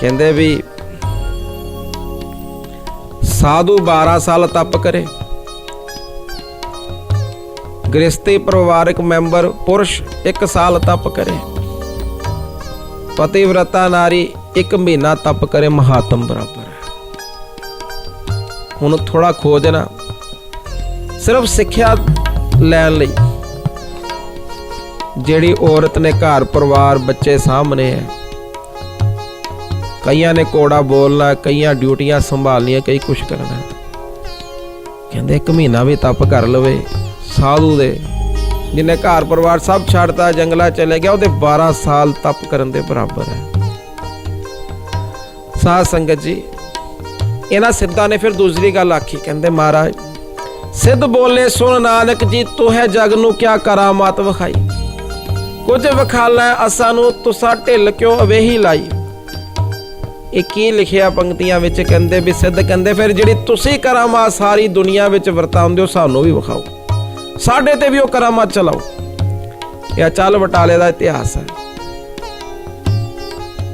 ਕਹਿੰਦੇ ਵੀ, ਸਾਧੂ 12 ਸਾਲ ਤਪ ਕਰੇ। ਗ੍ਰਸਤੀ ਪਰਿਵਾਰਕ ਮੈਂਬਰ ਪੁਰਸ਼ 1 ਸਾਲ ਤਪ ਕਰੇ। ਪਤਿਵ੍ਰਤਾ ਨਾਰੀ ਇੱਕ ਮਹੀਨਾ ਤਪ ਕਰੇ ਮਹਾਤਮ ਬਰਾਬਰ ਹੈ। ਹੁਣ ਥੋੜਾ ਖੋਜਣਾ ਸਿਰਫ ਸਿੱਖਿਆ ਲੈਣ ਲਈ ਜਿਹੜੀ ਔਰਤ ਨੇ ਘਰ, ਪਰਿਵਾਰ, ਬੱਚੇ ਸਾਹਮਣੇ ਹੈ। ਕਈਆਂ ਨੇ ਕੋੜਾ ਬੋਲਣਾ, ਕਈਆਂ ਡਿਊਟੀਆਂ ਸੰਭਾਲਣੀਆਂ, ਕਈ ਕੁਛ ਕਰਨਾ ਕਹਿੰਦੇ ਇੱਕ ਮਹੀਨਾ ਵੀ ਤਪ ਕਰ ਲਵੇ, ਸਾਧੂ ਦੇ ਜਿਹਨੇ ਘਰ ਪਰਿਵਾਰ ਸਭ ਛੱਡਤਾ, ਜੰਗਲਾ ਚਲੇ ਗਿਆ, ਉਹਦੇ 12 ਸਾਲ ਤਪ ਕਰਨ ਦੇ ਬਰਾਬਰ ਹੈ। ਸਾਧ ਸੰਗਤ ਜੀ, ਇਹਨਾਂ ਸਿੱਧਾਂ ਨੇ ਫਿਰ ਦੂਸਰੀ ਗੱਲ ਆਖੀ, ਕਹਿੰਦੇ ਮਹਾਰਾਜ, ਸਿੱਧ ਬੋਲੇ ਸੁਣ ਨਾਨਕ ਜੀ, ਤੂੰ ਹੈ ਜਗ ਨੂੰ ਕਿਆ ਕਰਾਮਾਤ ਵਿਖਾਈ। ਕੁਝ ਵਿਖਾਲਾ ਅਸਾਂ ਨੂੰ, ਤੁਸਾਂ ਢਿੱਲ ਕਿਉਂ ਅਵੇਹੀ ਲਾਈ? ਇਹ ਕੀ ਲਿਖਿਆ ਪੰਕਤੀਆਂ ਵਿੱਚ? ਕਹਿੰਦੇ ਵੀ ਸਿੱਧ ਕਹਿੰਦੇ, ਫਿਰ ਜਿਹੜੀ ਤੁਸੀਂ ਕਰਾਮਾਤ ਸਾਰੀ ਦੁਨੀਆ ਵਿੱਚ ਵਰਤਾਉਂਦੇ ਹੋ, ਸਾਨੂੰ ਵੀ ਵਿਖਾਓ। ਸਾਡੇ ਤੇ ਵੀ ਉਹ ਕਰਾਮਾਤ ਚਲਾਓ। ਇਹ ਚੱਲ ਬਟਾਲੇ ਦਾ ਇਤਿਹਾਸ ਹੈ।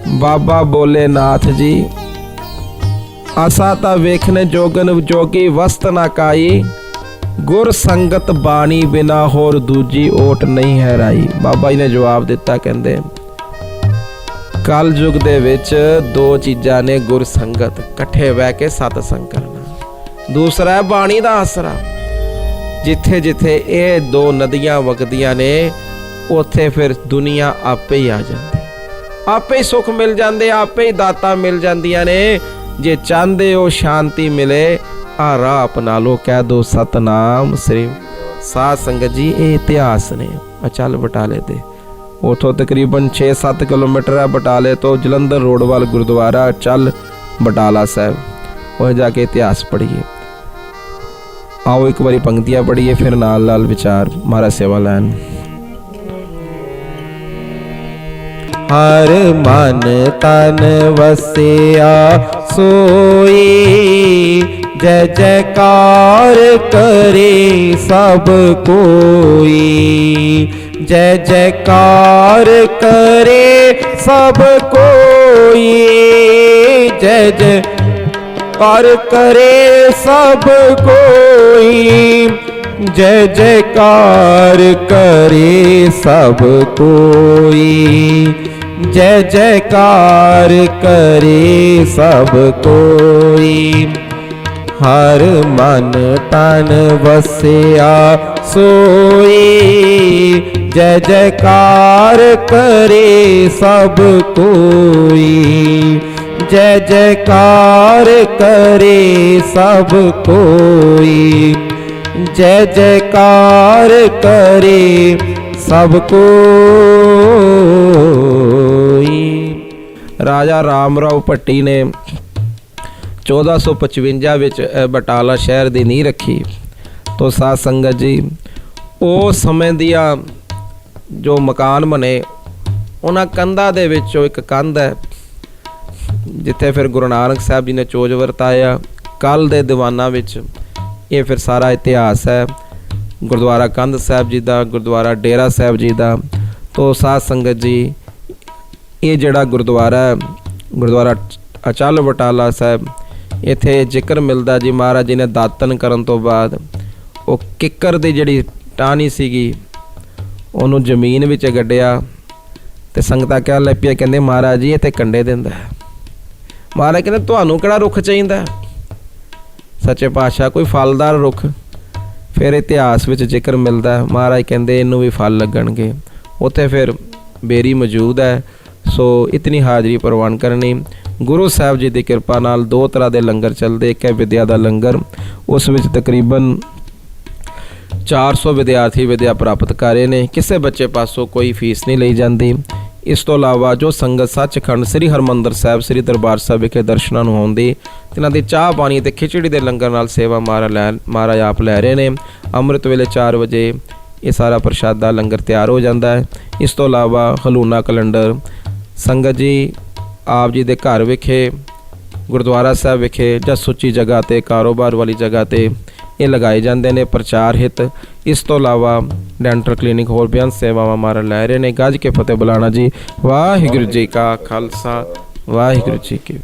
ਬਾਬਾ ਬੋਲੇ ਨਾਥ ਜੀ ਆਸਾ ਤਾਂ ਵੇਖਣ ਜੋਗਨ ਜੋਗੀ ਵਸਤ ਨਾ ਕਾਈ, ਗੁਰ ਸੰਗਤ ਬਾਣੀ ਬਿਨਾ ਹੋਰ ਦੂਜੀ ਓਟ ਨਹੀਂ ਹੈ ਰਾਈ ਬਾਬਾ ਜੀ ਨੇ ਜਵਾਬ ਦਿੱਤਾ ਕਹਿੰਦੇ ਕਲ ਯੁਗ ਦੇ ਵਿੱਚ ਦੋ ਚੀਜ਼ਾਂ ਨੇ ਗੁਰ ਸੰਗਤ, ਇਕੱਠੇ ਬਹਿ ਕੇ ਸਤਸੰਗ ਕਰਨਾ। ਦੂਸਰਾ ਹੈ ਬਾਣੀ ਦਾ ਆਸਰਾ। ਜਿੱਥੇ ਜਿੱਥੇ ਇਹ ਦੋ ਨਦੀਆਂ ਵਗਦੀਆਂ ਨੇ, ਉੱਥੇ ਫਿਰ ਦੁਨੀਆ ਆਪੇ ਹੀ ਆ ਜਾਂਦੀ। ਆਪੇ ਹੀ ਸੁੱਖ ਮਿਲ ਜਾਂਦੇ, ਆਪੇ ਹੀ ਦਾਤਾਂ ਮਿਲ ਜਾਂਦੀਆਂ ਨੇ। ਜੇ ਚਾਹੁੰਦੇ ਹੋ ਸ਼ਾਂਤੀ ਮਿਲੇ, ਆ ਰਾਹ ਅਪਣਾ ਲੋ ਕਹਿ ਦੋ ਸਤਨਾਮ ਸ੍ਰੀ। ਸਾਧ ਸੰਗਤ ਜੀ, ਇਹ ਇਤਿਹਾਸ ਨੇ। ਅਚਲ ਬਟਾਲੇ ਦੇ ਉਥੋਂ ਤਕਰੀਬਨ 6-7 ਕਿਲੋਮੀਟਰ ਹੈ ਬਟਾਲੇ ਤੋਂ ਜਲੰਧਰ ਰੋਡ ਵੱਲ ਗੁਰਦੁਆਰਾ, ਚੱਲ ਬਟਾਲਾ ਸਾਹਿਬ। ਉਹ ਜਾ ਕੇ ਇਤਿਹਾਸ ਪੜ੍ਹੀਏ। ਆਓ ਇੱਕ ਵਾਰੀ ਪੰਕਤੀਆਂ ਪੜ੍ਹੀਏ, ਫਿਰ ਨਾਲ ਨਾਲ ਵਿਚਾਰ। ਮਹਾਰਾਜ ਸੇਵਾ ਲੈਣ। ਹਰ ਮਨ ਤਨ ਵਸਿਆ ਸੋਈ, ਜੈ ਜੈਕਾਰ ਕਰੇ ਸਭ ਕੋਈ। ਜੈ ਜੈਕਾਰ ਕਰੇ ਸਭ ਕੋਈ, ਜੈ ਜੈ ਕਰ ਕਰੇ ਸਭ ਕੋਈ ਜੈ ਜੈਕਾਰ ਕਰੇ ਸਭ ਕੋਈ ਜੈ ਜੈਕਾਰ ਕਰੇ ਸਭ ਕੋਈ ਹਰ ਮਨ ਤਨ ਵਸਿਆ ਸੋਈ ਜੈ ਜੈਕਾਰ ਕਰੇ ਸਭ ਕੋਈ ਜੈ ਜੈਕਾਰ ਕਰੇ ਸਭ ਕੋਈ। ਜੈ ਜੈਕਾਰ ਕਰੇ ਸਭ ਕੋਈ। ਰਾਜਾ ਰਾਮ ਰਾਓ ਭੱਟੀ ਨੇ 1455 ਵਿੱਚ ਬਟਾਲਾ ਸ਼ਹਿਰ ਦੀ ਨੀਂਹ ਰੱਖੀ। ਤੋਂ ਸਾਧ ਸੰਗਤ ਜੀ, ਉਹ ਸਮੇਂ ਦੀਆਂ ਜੋ ਮਕਾਨ ਬਣੇ, ਉਹਨਾਂ ਕੰਧਾਂ ਦੇ ਵਿੱਚੋਂ ਇੱਕ ਕੰਧ ਹੈ। ਜਿੱਥੇ ਫਿਰ ਗੁਰੂ ਨਾਨਕ ਸਾਹਿਬ ਜੀ ਨੇ ਚੋਜ ਵਰਤਾਇਆ, ਕੱਲ ਦੇ ਦੀਵਾਨਾਂ ਵਿੱਚ ਇਹ ਫਿਰ ਸਾਰਾ ਇਤਿਹਾਸ ਹੈ। ਗੁਰਦੁਆਰਾ ਕੰਧ ਸਾਹਿਬ ਜੀ ਦਾ, ਗੁਰਦੁਆਰਾ ਡੇਰਾ ਸਾਹਿਬ ਜੀ ਦਾ, ਤੋ ਸਾਧ ਸੰਗਤ ਜੀ, ਇਹ ਜਿਹੜਾ ਗੁਰਦੁਆਰਾ ਹੈ, ਗੁਰਦੁਆਰਾ ਅਚਲ ਵਟਾਲਾ ਸਾਹਿਬ, ਇੱਥੇ ਜ਼ਿਕਰ ਮਿਲਦਾ ਜੀ ਮਹਾਰਾਜ ਜੀ ਨੇ ਦਾਤਨ ਕਰਨ ਤੋਂ ਬਾਅਦ, ਉਹ ਕਿੱਕਰ ਦੀ ਜਿਹੜੀ ਟਾਹਣੀ ਸੀਗੀ, ਉਹਨੂੰ ਜ਼ਮੀਨ ਵਿੱਚ ਗੱਡਿਆ ਤੇ ਸੰਗਤਾਂ ਕਹਿ ਲੈ ਪਿਆ ਕਹਿੰਦੇ ਮਹਾਰਾਜ ਜੀ, ਇਹ ਤੇ ਕੰਡੇ ਦਿੰਦਾ ਹੈ। ਮਹਾਰਾਜ ਕਹਿੰਦੇ ਤੁਹਾਨੂੰ ਕਿਹੜਾ ਰੁੱਖ ਚਾਹੀਦਾ? ਸੱਚੇ ਪਾਤਸ਼ਾਹ, ਕੋਈ ਫਲਦਾਰ ਰੁੱਖ? ਫਿਰ ਇਤਿਹਾਸ ਵਿੱਚ ਜ਼ਿਕਰ ਮਿਲਦਾ ਮਹਾਰਾਜ ਕਹਿੰਦੇ ਇਹਨੂੰ ਵੀ ਫਲ ਲੱਗਣਗੇ। ਉੱਥੇ ਫਿਰ ਬੇਰੀ ਮੌਜੂਦ ਹੈ, ਸੋ ਇਤਨੀ ਹਾਜ਼ਰੀ ਪ੍ਰਵਾਨ ਕਰਨੀ। ਗੁਰੂ ਸਾਹਿਬ ਜੀ ਦੀ ਕਿਰਪਾ ਨਾਲ ਦੋ ਤਰ੍ਹਾਂ ਦੇ ਲੰਗਰ ਚੱਲਦੇ, ਇੱਕ ਹੈ ਵਿਦਿਆ ਦਾ ਲੰਗਰ, ਉਸ ਵਿੱਚ ਤਕਰੀਬਨ 400 ਵਿਦਿਆਰਥੀ ਵਿਦਿਆ ਪ੍ਰਾਪਤ ਕਰ ਰਹੇ ਨੇ। ਕਿਸੇ ਬੱਚੇ ਪਾਸੋਂ ਕੋਈ ਫੀਸ ਨਹੀਂ ਲਈ ਜਾਂਦੀ। ਇਸ ਤੋਂ ਇਲਾਵਾ ਜੋ ਸੰਗਤ ਸੱਚਖੰਡ ਸ੍ਰੀ ਹਰਮੰਦਰ ਸਾਹਿਬ, ਸ੍ਰੀ ਦਰਬਾਰ ਸਾਹਿਬ ਵਿਖੇ ਦਰਸ਼ਨਾਂ ਨੂੰ ਆਉਂਦੀ, ਤਿਨਾਂ ਦੀ ਚਾਹ, ਪਾਣੀ ਤੇ ਖਿਚੜੀ ਦੇ ਲੰਗਰ ਨਾਲ ਸੇਵਾ ਮਹਾਰਾਜ ਲੈ ਮਹਾਰਾਜ ਆਪ ਲੈ ਰਹੇ ਨੇ। ਅੰਮ੍ਰਿਤ ਵੇਲੇ 4 ਵਜੇ ਇਹ ਸਾਰਾ ਪ੍ਰਸ਼ਾਦਾ ਲੰਗਰ ਤਿਆਰ ਹੋ ਜਾਂਦਾ ਹੈ। ਇਸ ਤੋਂ ਇਲਾਵਾ ਹਲੂਨਾ ਕੈਲੰਡਰ, ਸੰਗਤ ਜੀ, ਆਪ ਜੀ ਦੇ ਘਰ ਵਿਖੇ, ਗੁਰਦੁਆਰਾ ਸਾਹਿਬ ਵਿਖੇ ਜਾਂ ਸੁੱਚੀ ਜਗ੍ਹਾ ਤੇ, ਕਾਰੋਬਾਰ ਵਾਲੀ ਜਗ੍ਹਾ ਤੇ ਇਹ ਲਗਾਏ ਜਾਂਦੇ ਨੇ ਪ੍ਰਚਾਰ ਹਿਤ। ਇਸ ਤੋਂ ਇਲਾਵਾ ਡੈਂਟਲ ਕਲੀਨਿਕ ਹੋਰ ਬਿਆਨ ਸੇਵਾਵਾਂ ਮਾਰ ਲੈ ਰਹੇ ਨੇ। ਗੱਜ ਕੇ ਫਤਿਹ ਬੁਲਾਣਾ ਜੀ। ਵਾਹਿਗੁਰੂ ਜੀ ਕਾ ਖਾਲਸਾ। ਵਾਹਿਗੁਰੂ ਜੀ ਕੀ